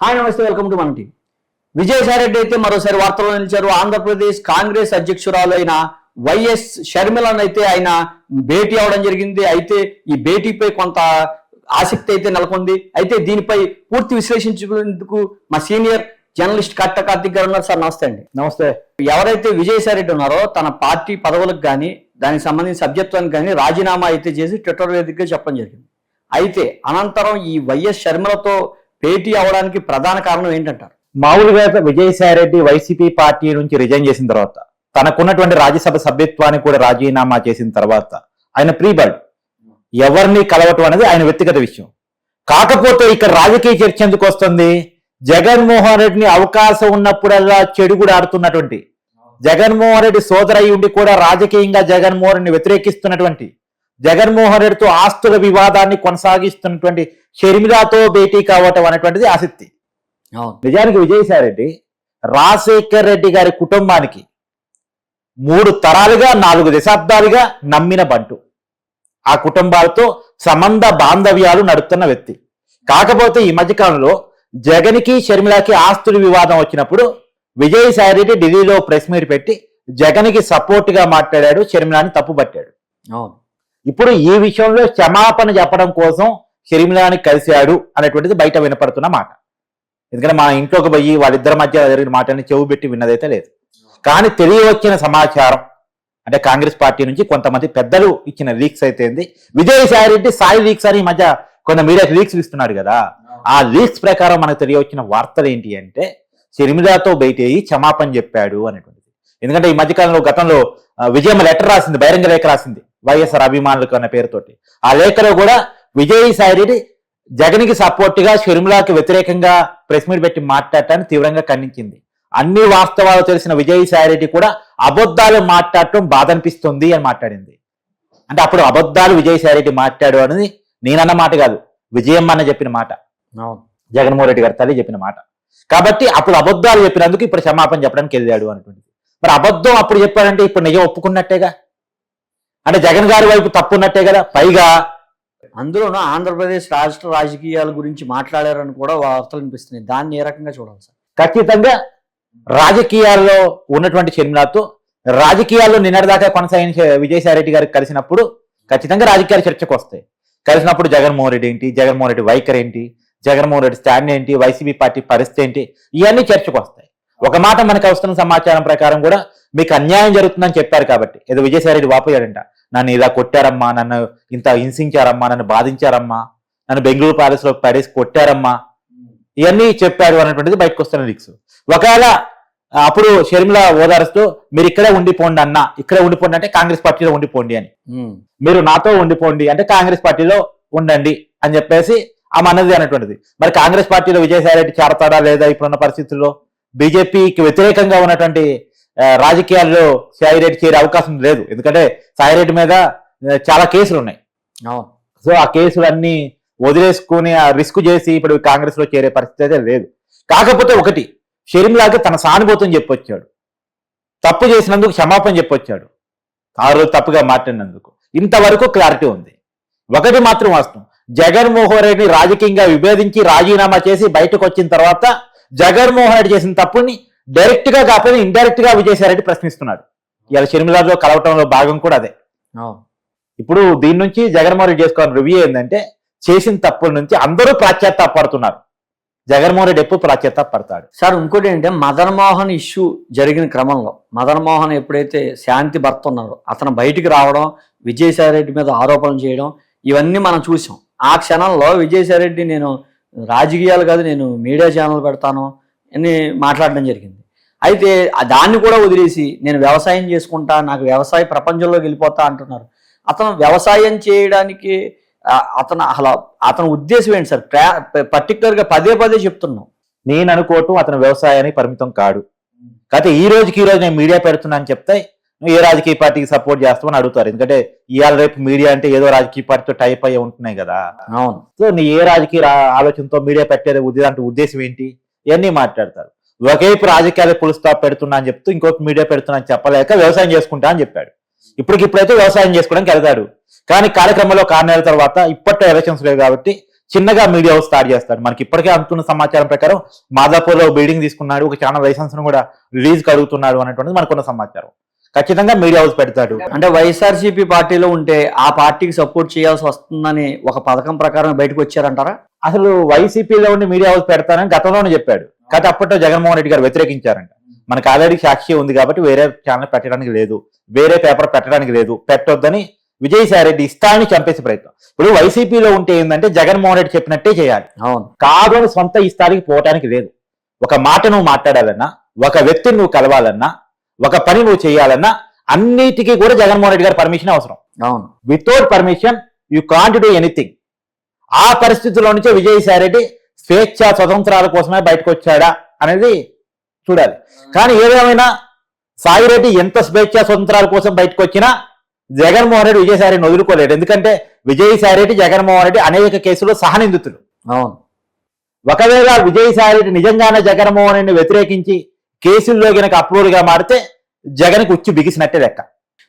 Hi నమస్తే welcome to Mana TV Vijayasai Reddy అయితే మరోసారి వార్తల్లో నిలిచారు. ఆంధ్రప్రదేశ్ కాంగ్రెస్ అధ్యక్షురాలు అయిన వైఎస్ షర్మిలను అయితే ఆయన భేటీ అవడం జరిగింది. అయితే ఈ భేటీపై కొంత ఆసక్తి అయితే నెలకొంది. అయితే దీనిపై పూర్తి విశ్లేషించేందుకు మా సీనియర్ జర్నలిస్ట్ కట్ట కార్తిక్ గారు ఉన్నారు. సార్ నమస్తే అండి. నమస్తే. ఎవరైతే విజయసాయి రెడ్డి ఉన్నారో తన పార్టీ పదవులకు కానీ దానికి సంబంధించిన సభ్యత్వానికి కానీ రాజీనామా అయితే చేసి ట్విట్టర్ వేదికగా చెప్పడం జరిగింది. అయితే అనంతరం ఈ వైఎస్ షర్మిలతో భేటీ అవడానికి ప్రధాన కారణం ఏంటంటారు? మామూలుగా విజయసాయి రెడ్డి వైసీపీ పార్టీ నుంచి రిజైన్ చేసిన తర్వాత తనకున్నటువంటి రాజ్యసభ సభ్యత్వాన్ని కూడా రాజీనామా చేసిన తర్వాత ఆయన ప్రీ ఎవరిని కలవటం అనేది ఆయన వ్యక్తిగత విషయం. కాకపోతే ఇక్కడ రాజకీయ చర్చ ఎందుకు వస్తుంది? జగన్మోహన్ రెడ్డిని అవకాశం ఉన్నప్పుడల్లా చెడు కూడా ఆడుతున్నటువంటి జగన్మోహన్ రెడ్డి సోదరయ్యి ఉండి కూడా రాజకీయంగా జగన్మోహన్ రెడ్డిని వ్యతిరేకిస్తున్నటువంటి జగన్మోహన్ రెడ్డితో ఆస్తుల వివాదాన్ని కొనసాగిస్తున్నటువంటి షర్మిలాతో భేటీ కావటం అనేటువంటిది ఆసక్తి. నిజానికి విజయసాయి రెడ్డి రాజశేఖర్ రెడ్డి గారి కుటుంబానికి మూడు తరాలుగా నాలుగు దశాబ్దాలుగా నమ్మిన బంటు. ఆ కుటుంబాలతో సంబంధ బాంధవ్యాలు నడుపుతున్న వ్యక్తి. కాకపోతే ఈ మధ్యకాలంలో జగన్కి షర్మిలకి ఆస్తుల వివాదం వచ్చినప్పుడు విజయసాయి రెడ్డి ఢిల్లీలో ప్రెస్ మీట్ పెట్టి జగన్కి సపోర్ట్గా మాట్లాడాడు షర్మిలాని తప్పుపట్టాడు. అవును. ఇప్పుడు ఈ విషయంలో క్షమాపణ చెప్పడం కోసం షర్మిలాని కలిశాడు అనేటువంటిది బయట వినపడుతున్న మాట. ఎందుకంటే మా ఇంట్లోకి పోయి వాళ్ళిద్దరి మధ్య జరిగిన మాటని చెవు పెట్టి విన్నదైతే లేదు. కానీ తెలియవచ్చిన సమాచారం అంటే కాంగ్రెస్ పార్టీ నుంచి కొంతమంది పెద్దలు ఇచ్చిన లీక్స్ అయితే విజయసాయి రెడ్డి సాయి లీక్స్ అని ఈ మధ్య కొంత మీడియాకి లీక్స్ ఇస్తున్నాడు కదా. ఆ లీక్స్ ప్రకారం మనకు తెలియవచ్చిన వార్తలు ఏంటి అంటే షర్మిలాతో బయట అయ్యి క్షమాపణ చెప్పాడు అనేటువంటిది. ఎందుకంటే ఈ మధ్యకాలంలో గతంలో విజయమ్మ లెటర్ రాసింది బహిరంగ లేఖ రాసింది వైఎస్ఆర్ అభిమానులకు అన్న పేరుతోటి. ఆ లేఖలో కూడా విజయసాయి రెడ్డి జగన్కి సపోర్ట్గా షర్మిలాకి వ్యతిరేకంగా ప్రెస్ మీట్ పెట్టి మాట్లాడటాన్ని తీవ్రంగా ఖండించింది. అన్ని వాస్తవాలు తెలిసిన విజయసాయి రెడ్డి కూడా అబద్ధాలు మాట్లాడటం బాధ అనిపిస్తుంది అని మాట్లాడింది. అంటే అప్పుడు అబద్ధాలు విజయసాయి రెడ్డి మాట్లాడు అనేది నేనన్న మాట కాదు విజయమ్మ అన్న చెప్పిన మాట. జగన్మోహన్ రెడ్డి గారి తల్లి చెప్పిన మాట. కాబట్టి అప్పుడు అబద్ధాలు చెప్పినందుకు ఇప్పుడు క్షమాపణ చెప్పడానికి వెళ్ళాడు అనేటువంటిది. మరి అబద్ధం అప్పుడు చెప్పాడంటే ఇప్పుడు నిజం ఒప్పుకున్నట్టేగా? అంటే జగన్ గారి వైపు తప్పు ఉన్నట్టే కదా? పైగా అందులోనూ ఆంధ్రప్రదేశ్ రాష్ట్ర రాజకీయాల గురించి మాట్లాడారని కూడా వార్తలు వినిపిస్తున్నాయి. దాన్ని ఏ రకంగా చూడాలి సార్? ఖచ్చితంగా రాజకీయాల్లో ఉన్నటువంటి షర్మిలాతో రాజకీయాల్లో నిన్నటిదాకా కొనసాగిన విజయసాయిరెడ్డి గారికి కలిసినప్పుడు ఖచ్చితంగా రాజకీయాలు చర్చకు వస్తాయి. కలిసినప్పుడు జగన్మోహన్ రెడ్డి ఏంటి జగన్మోహన్ రెడ్డి వైఖరి ఏంటి జగన్మోహన్ రెడ్డి స్టాండ్ ఏంటి వైసీపీ పార్టీ పరిస్థితి ఏంటి ఇవన్నీ చర్చకు వస్తాయి. ఒక మాట మనకు వస్తున్న సమాచారం ప్రకారం కూడా మీకు అన్యాయం జరుగుతుందని చెప్పారు కాబట్టి ఏదో విజయసాయిరెడ్డి వాపోయాడంట. నన్ను ఇలా కొట్టారమ్మా నన్ను ఇంత హింసించారమ్మా నన్ను బాధించారమ్మా నన్ను బెంగళూరు ప్యాలెస్లో పడేసి కొట్టారమ్మా. ఇవన్నీ చెప్పారు అనేటువంటిది బయటకు వస్తున్న లీక్స్. ఒకవేళ ఆ, అప్పుడు షర్మిల ఓదారుస్తూ మీరు ఇక్కడే ఉండిపోండి అన్న ఇక్కడే ఉండిపోండి అంటే కాంగ్రెస్ పార్టీలో ఉండిపోండి అని. మీరు నాతో ఉండిపోండి అంటే కాంగ్రెస్ పార్టీలో ఉండండి అని చెప్పేసి ఆమె అన్నది అనేటువంటిది మరి కాంగ్రెస్ పార్టీలో విజయసాయి రెడ్డి చేరతాడా లేదా ఇప్పుడున్న పరిస్థితుల్లో? బీజేపీకి వ్యతిరేకంగా ఉన్నటువంటి ఆ, రాజకీయాల్లో సాయి రెడ్డి చేరే అవకాశం లేదు. ఎందుకంటే సాయి రెడ్డి మీద చాలా కేసులు ఉన్నాయి. సో ఆ కేసులన్నీ వదిలేసుకుని ఆ రిస్క్ చేసి ఇప్పుడు కాంగ్రెస్లో చేరే పరిస్థితి అయితే లేదు. కాకపోతే ఒకటి షర్మిలాకి తన సానుభూతిని చెప్పొచ్చాడు. తప్పు చేసినందుకు క్షమాపణ చెప్పొచ్చాడు. ఆ రోజు తప్పుగా మాట్లాడినందుకు. ఇంతవరకు క్లారిటీ ఉంది. ఒకటి మాత్రం వాస్తవం. జగన్మోహన్ రెడ్డిని రాజకీయంగా విభేదించి రాజీనామా చేసి బయటకు వచ్చిన తర్వాత జగన్మోహన్ రెడ్డి చేసిన తప్పుని డైరెక్ట్గా కాకపోతే ఇండైరెక్ట్గా విజయసాయి రెడ్డి ప్రశ్నిస్తున్నాడు. ఇవాళ షర్మిలాలో కలవటంలో భాగం కూడా అదే. ఇప్పుడు దీని నుంచి జగన్మోహన్ రెడ్డి చేసుకోవాలని రివ్యూ ఏంటంటే చేసిన తప్పుల నుంచి అందరూ ప్రాచ్యత్తాపడుతున్నారు. జగన్మోహన్ రెడ్డి ఎప్పుడు ప్రాచ్యత్తాపడతాడు? సార్ ఇంకోటి ఏంటంటే మదన్ మోహన్ ఇష్యూ జరిగిన క్రమంలో మదన్ మోహన్ ఎప్పుడైతే శాంతి భర్త ఉన్నారో అతను బయటికి రావడం విజయసాయి రెడ్డి మీద ఆరోపణలు చేయడం ఇవన్నీ మనం చూసాం. ఆ క్షణంలో విజయసాయి రెడ్డి నేను రాజకీయాలు కాదు నేను మీడియా ఛానల్ పెడతాను అని మాట్లాడడం జరిగింది. అయితే దాన్ని కూడా వదిలేసి నేను వ్యవసాయం చేసుకుంటా నాకు వ్యవసాయ ప్రపంచంలోకి వెళ్ళిపోతా అంటున్నారు. అతను వ్యవసాయం చేయడానికి అతను అసలు అతని ఉద్దేశం ఏంటి సార్? పర్టికులర్గా పదే పదే చెప్తున్నాం. నేను అనుకోవటం అతను వ్యవసాయానికి పరిమితం కాడు. కాకపోతే ఈ రోజుకి ఈ రోజు నేను మీడియా పెడుతున్నా అని చెప్తే నువ్వు ఏ రాజకీయ పార్టీకి సపోర్ట్ చేస్తామని అడుగుతారు. ఎందుకంటే ఇవాళ రేపు మీడియా అంటే ఏదో రాజకీయ పార్టీతో టైప్ అయ్యి ఉంటున్నాయి కదా. అవును. సో నీ ఏ రాజకీయ ఆలోచనతో మీడియా పెట్టేది అంటే ఉద్దేశం ఏంటి? ఇవన్నీ మాట్లాడతారు. ఒకవైపు రాజకీయాలు పులు స్టాప్ పెడుతున్నా అని చెప్తూ ఇంకొక మీడియా పెడుతున్నా అని చెప్పలేక వ్యవసాయం చేసుకుంటా అని చెప్పాడు. ఇప్పటికిప్పుడైతే వ్యవసాయం చేసుకోవడానికి వెళ్తాడు. కానీ కార్యక్రమంలో కారణాల తర్వాత ఇప్పట్లో ఎలక్షన్స్ లేవు కాబట్టి చిన్నగా మీడియా హౌస్ స్టార్ట్ చేస్తాడు. మనకి ఇప్పటికే అందుతున్న సమాచారం ప్రకారం మాదాపూర్లో బిల్డింగ్ తీసుకున్నాడు. ఒక ఛానల్ లైసెన్స్ను కూడా రిలీజ్ కడుగుతున్నాడు అనేటువంటిది మనకున్న సమాచారం. ఖచ్చితంగా మీడియా హౌస్ పెడతాడు. అంటే వైఎస్ఆర్సీపీ పార్టీలో ఉంటే ఆ పార్టీకి సపోర్ట్ చేయాల్సి వస్తుందని ఒక పథకం ప్రకారం బయటకు వచ్చారంటారా? అసలు వైసీపీలో ఉండి మీడియా హౌస్ పెడతానని గతంలోనే చెప్పాడు. కాకపోతే అప్పట్లో జగన్మోహన్ రెడ్డి గారు వ్యతిరేకించారంట. మనకు ఆల్రెడీ సాక్షి ఉంది కాబట్టి వేరే ఛానల్ పెట్టడానికి లేదు. వేరే పేపర్ పెట్టడానికి లేదు. పెట్టొద్దని విజయసాయి రెడ్డి ఇస్తాన్ని చంపేసే ప్రయత్నం. ఇప్పుడు వైసీపీలో ఉంటే ఏంటంటే జగన్మోహన్ రెడ్డి చెప్పినట్టే చేయాలి. అవును. కాదు అని సొంత ఇస్తానికి పోవటానికి లేదు. ఒక మాట నువ్వు మాట్లాడాలన్నా ఒక వ్యక్తిని నువ్వు కలవాలన్నా ఒక పని నువ్వు చేయాలన్నా అన్నిటికీ కూడా జగన్మోహన్ రెడ్డి గారి పర్మిషన్ అవసరం. అవును. Without permission you can't do anything ఆ పరిస్థితుల్లో నుంచే విజయసాయి రెడ్డి స్వేచ్ఛ స్వతంత్రాల కోసమే బయటకు వచ్చాడా అనేది చూడాలి. కానీ ఏదేమైనా సాయిరెడ్డి ఎంత స్వేచ్ఛ స్వతంత్రాల కోసం బయటకు వచ్చినా జగన్మోహన్ రెడ్డి విజయసాయి రెడ్డిని వదులుకోలేడు. ఎందుకంటే విజయసాయి రెడ్డి జగన్మోహన్ రెడ్డి అనేక కేసుల్లో సహనిందితులు. అవును. ఒకవేళ విజయసాయి రెడ్డి నిజంగానే జగన్మోహన్ రెడ్డిని వ్యతిరేకించి కేసుల్లో గనక అప్రూవ్డ్గా మారితే జగన్కి ఉచ్చి బిగిసినట్టే లెక్క.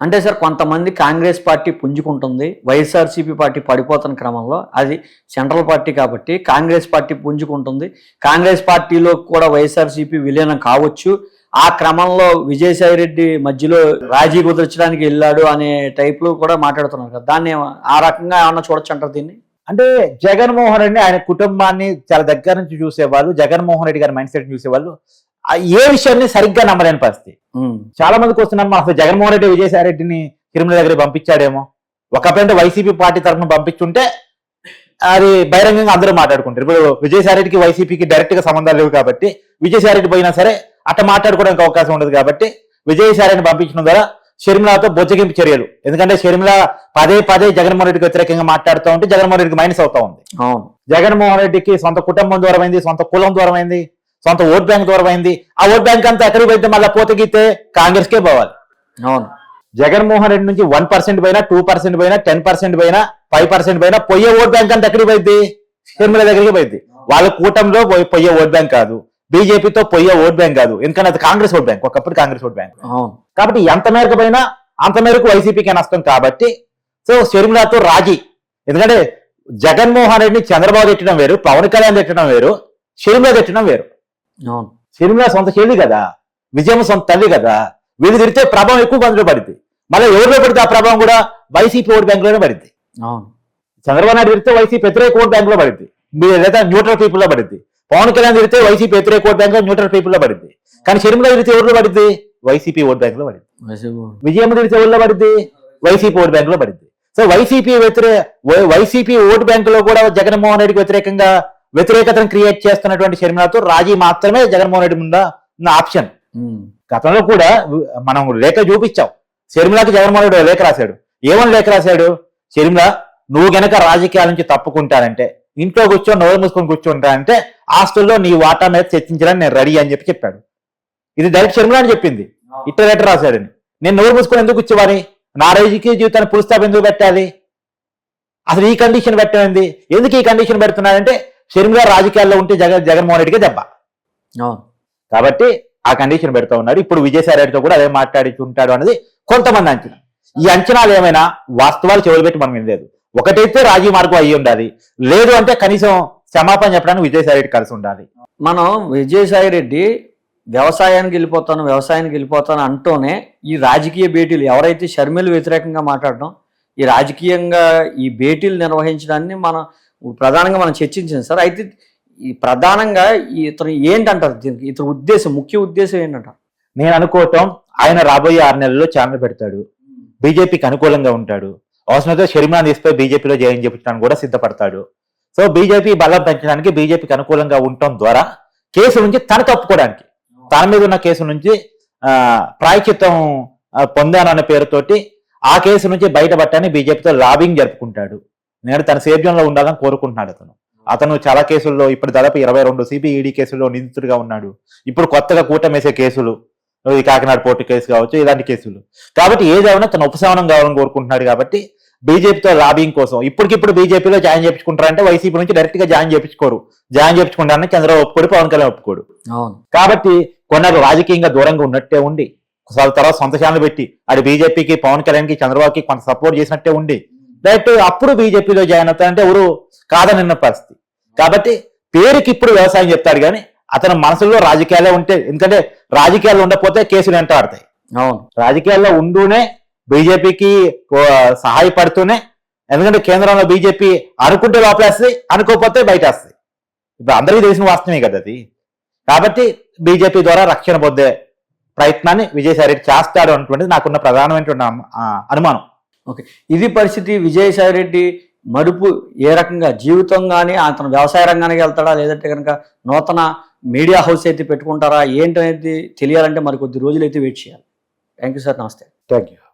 అంటే సార్ కొంతమంది కాంగ్రెస్ పార్టీ పుంజుకుంటుంది వైఎస్ఆర్సీపీ పార్టీ పడిపోతున్న క్రమంలో అది సెంట్రల్ పార్టీ కాబట్టి కాంగ్రెస్ పార్టీ పుంజుకుంటుంది. కాంగ్రెస్ పార్టీలో కూడా వైఎస్ఆర్సీపీ విలీనం కావచ్చు. ఆ క్రమంలో విజయసాయి రెడ్డి మధ్యలో రాజీ కుదర్చడానికి వెళ్ళాడు అనే టైప్లో కూడా మాట్లాడుతున్నారు కదా. దాన్ని ఆ రకంగా ఏమన్నా చూడొచ్చు అంటారు దీన్ని? అంటే జగన్మోహన్ రెడ్డి ఆయన కుటుంబాన్ని చాలా దగ్గర నుంచి చూసేవాళ్ళు జగన్మోహన్ రెడ్డి గారి మైండ్ సెట్ చూసేవాళ్ళు. ఏ విషయాన్ని సరిగ్గా నమ్మలేని పరిస్థితి. చాలా మందికి వస్తున్నాను అసలు జగన్మోహన్ రెడ్డి విజయసాయి రెడ్డిని తిరుమల దగ్గర పంపించాడేమో. ఒకప్పుడు వైసీపీ పార్టీ తరఫున పంపించుంటే అది బహిరంగంగా అందరూ మాట్లాడుకుంటారు. ఇప్పుడు విజయసాయి రెడ్డికి వైసీపీకి డైరెక్ట్గా సంబంధాలు లేవు కాబట్టి విజయసాయి రెడ్డి పోయినా సరే అట్ట మాట్లాడుకోవడానికి అవకాశం ఉండదు కాబట్టి విజయసాయి రెడ్డిని పంపించడం ద్వారా షర్మిలతో బొజ్జగింపు చర్యలు. ఎందుకంటే షర్మిల పదే పదే జగన్మోహన్ రెడ్డికి వ్యతిరేకంగా మాట్లాడుతూ ఉంటే జగన్మోహన్ రెడ్డికి మైనస్ అవుతా ఉంది. జగన్మోహన్ రెడ్డికి సొంత కుటుంబం దూరమైంది సొంత కులం దూరమైంది సొంత ఓట్ బ్యాంక్ దూరమైంది ఆ ఓట్ బ్యాంక్ అంతా ఎక్కడికి పోయితే మళ్ళీ పోతగితే కాంగ్రెస్ కే పోవాలి. అవును. జగన్మోహన్ రెడ్డి నుంచి వన్ పర్సెంట్ పోయినా టూ పర్సెంట్ పోయినా టెన్ పర్సెంట్ పోయినా ఫైవ్ పర్సెంట్ పోయినా పోయే ఓట్ బ్యాంక్ అంతా ఎక్కడికి పోయింది? షర్మిల దగ్గరికి పోయింది. వాళ్ళ కూటమిలో పోయి- ఓట్ బ్యాంక్ కాదు. బీజేపీతో పోయే ఓట్ బ్యాంక్ కాదు. ఎందుకంటే అది కాంగ్రెస్ ఓట్ బ్యాంక్. ఒకప్పుడు కాంగ్రెస్ ఓట్ బ్యాంక్. కాబట్టి ఎంత మేరకు పోయినా అంత మేరకు వైసీపీకి నష్టం కాబట్టి సో షర్మిలతో రాజీ. ఎందుకంటే జగన్మోహన్ రెడ్డిని చంద్రబాబు తిట్టడం వేరు పవన్ కళ్యాణ్ తిట్టడం వేరు షర్మిల తిట్టడం వేరు. షర్మిల సొంత చెల్లి కదా విజయం సొంత తల్లి కదా వీళ్ళు తిడితే ప్రభావం ఎక్కువ మందిలో పడింది. మళ్ళీ ఎవరిలో పడితే ఆ ప్రభావం కూడా వైసీపీ ఓట్ బ్యాంకులోనే పడింది. చంద్రబాబు నాయుడు తిడితే వైసీపీ వ్యతిరేక ఓట్ బ్యాంక్లో పడింది. మీరు లేదా న్యూట్రల్ పీపుల్లో పడింది. పవన్ కళ్యాణ్ తిడితే వైసీపీ వ్యతిరేక ఓట్ బ్యాంక్లో న్యూట్రల్ పీపుల్లో పడింది. కానీ షర్మిల తిడితే ఎవరిలో పడింది? వైసీపీ ఓట్ బ్యాంక్లో పడింది. వైసీపీ- విజయం తిడితే ఎవరిలో పడింది? వైసీపీ ఓట్ బ్యాంక్లో పడింది. సో వైసీపీ వ్యతిరే వై- వైసీపీ ఓట్ బ్యాంక్లో కూడా జగన్మోహన్ రెడ్డికి వ్యతిరేకంగా వ్యతిరేకతను క్రియేట్ చేస్తున్నటువంటి షర్మిలతో రాజీ మాత్రమే జగన్మోహన్ రెడ్డి ముందు ఉన్న ఆప్షన్ గతంలో కూడా మనం లేఖ చూపించాం. షర్మిలకి జగన్మోహన్ రెడ్డి లేఖ రాశాడు. ఏమని లేఖ రాశాడు? షర్మిల నువ్వు గనక రాజకీయాల నుంచి తప్పుకుంటానంటే ఇంట్లో కూర్చొని నోరు మూసుకొని కూర్చుంటానంటే హాస్టల్లో నీ వాటా మీద చర్చించడానికి నేను రెడీ అని చెప్పి చెప్పాడు. ఇది డైరెక్ట్ షర్మిల అని చెప్పింది. ఇట్ట లెటర్ రాశాడని నేను నోరు మూసుకొని ఎందుకు కూర్చోవాలి? నా రాజకీయ జీవితాన్ని పురుస్తాపు ఎందుకు పెట్టాలి? అసలు ఈ కండిషన్ పెట్టింది ఎందుకు ఈ కండిషన్ పెడుతున్నాడంటే షర్మిల రాజకీయాల్లో ఉంటే జగన్ జగన్మోహన్ రెడ్డికి దెబ్బ. కాబట్టి ఆ కండిషన్ పెడతా ఉన్నాడు ఇప్పుడు విజయసాయి రెడ్డితో కూడా అదే మాట్లాడుతుంటాడు అనేది కొంతమంది అంచనా. ఈ అంచనాలు ఏమైనా వాస్తవాలు చెవులు పెట్టి మనం వినలేదు ఒకటైతే రాజీ మార్గం అయ్యి ఉండాలి. లేదు అంటే కనీసం క్షమాపణ చెప్పడానికి విజయసాయి రెడ్డి కలిసి ఉండాలి. మనం విజయసాయి రెడ్డి వ్యవసాయానికి వెళ్ళిపోతాను వ్యవసాయానికి వెళ్ళిపోతాను అంటూనే ఈ రాజకీయ భేటీలు ఎవరైతే షర్మిల వ్యతిరేకంగా మాట్లాడడం ఈ రాజకీయంగా ఈ భేటీలు నిర్వహించడాన్ని మనం ఇప్పుడు ప్రధానంగా మనం చర్చించాం సార్ అయితే ఈ ప్రధానంగా ఈ ఇతను ఏంటంటారు దీనికి? ఇతని ఉద్దేశం ముఖ్య ఉద్దేశం ఏంటంటారు? నేను అనుకోవటం ఆయన రాబోయే ఆరు నెలల్లో ఛానల్ పెడతాడు బీజేపీకి అనుకూలంగా ఉంటాడు అవసరమైతే షర్మిలాని తీసుకుపోయి బీజేపీలో జాయిన్ చేయించడానికి కూడా సిద్ధపడతాడు. సో బీజేపీ బలం పెంచడానికి బీజేపీకి అనుకూలంగా ఉండటం ద్వారా కేసు నుంచి తన తప్పుకోవడానికి తన మీద ఉన్న కేసు నుంచి ఆ, ప్రాయచిత్తం పొందాను అనే పేరుతోటి ఆ కేసు నుంచి బయటపడటాన్ని బీజేపీతో లాబింగ్ జరుపుకుంటాడు. నేను తన సేద్యంలో ఉండాలని కోరుకుంటున్నాడు అతను. అతను చాలా కేసుల్లో ఇప్పుడు దాదాపు ఇరవై రెండు సిబిఈడి కేసుల్లో నిందితుడిగా ఉన్నాడు. ఇప్పుడు కొత్తగా కూటమేసే కేసులు ఈ కాకినాడ పోర్టు కేసు కావచ్చు ఇలాంటి కేసులు. కాబట్టి ఏదేమైనా తన ఉపశమనం కావాలని కోరుకుంటున్నాడు కాబట్టి బీజేపీతో లాబింగ్ కోసం ఇప్పటికిప్పుడు బీజేపీలో జాయిన్ చేయించుకుంటారంటే వైసీపీ నుంచి డైరెక్ట్గా జాయిన్ చేయించుకోరు జాయిన్ చేయించుకుంటారని చంద్రబాబు ఒప్పుకోడు పవన్ కళ్యాణ్ ఒప్పుకోడు. కాబట్టి కొన్నాళ్ళు రాజకీయంగా దూరంగా ఉన్నట్టే ఉండి తర్వాత సొంత ఛానల్ పెట్టి అది బీజేపీకి పవన్ కళ్యాణ్కి చంద్రబాబుకి కొంత సపోర్ట్ చేసినట్టే ఉండి డైరెక్ట్ అప్పుడు బీజేపీలో జాయిన్ అవుతారంటే ఎవరు? కాదనిన్న పరిస్థితి. కాబట్టి పేరుకి ఇప్పుడు వ్యవసాయం చెప్తాడు కానీ అతని మనసులో రాజకీయాలే ఉంటే ఎందుకంటే రాజకీయాలు ఉండకపోతే కేసులు వెంటాడతాయి అవును. రాజకీయాల్లో ఉంటూనే బీజేపీకి సహాయపడుతూనే ఎందుకంటే కేంద్రంలో బీజేపీ అనుకుంటే లోపలేస్తుంది అనుకోకపోతే బయట వస్తుంది ఇప్పుడు అందరికీ తెలిసిన వాస్తవమే కదా అది. కాబట్టి బీజేపీ ద్వారా రక్షణ పొందే ప్రయత్నాన్ని విజయసాయి రెడ్డి చేస్తాడు అన్నటువంటిది నాకున్న ప్రధానమైనటువంటి అను- ఓకే. ఇది పరిస్థితి విజయసాయి రెడ్డి మరుపు ఏ రకంగా? జీవితం కానీ అతను వ్యవసాయ రంగానికి వెళ్తాడా? లేదంటే కనుక నూతన మీడియా హౌస్ అయితే పెట్టుకుంటారా? ఏంటనేది తెలియాలంటే మరి కొద్ది రోజులు అయితే వెయిట్ చేయాలి. Thank you sir. నమస్తే. Thank you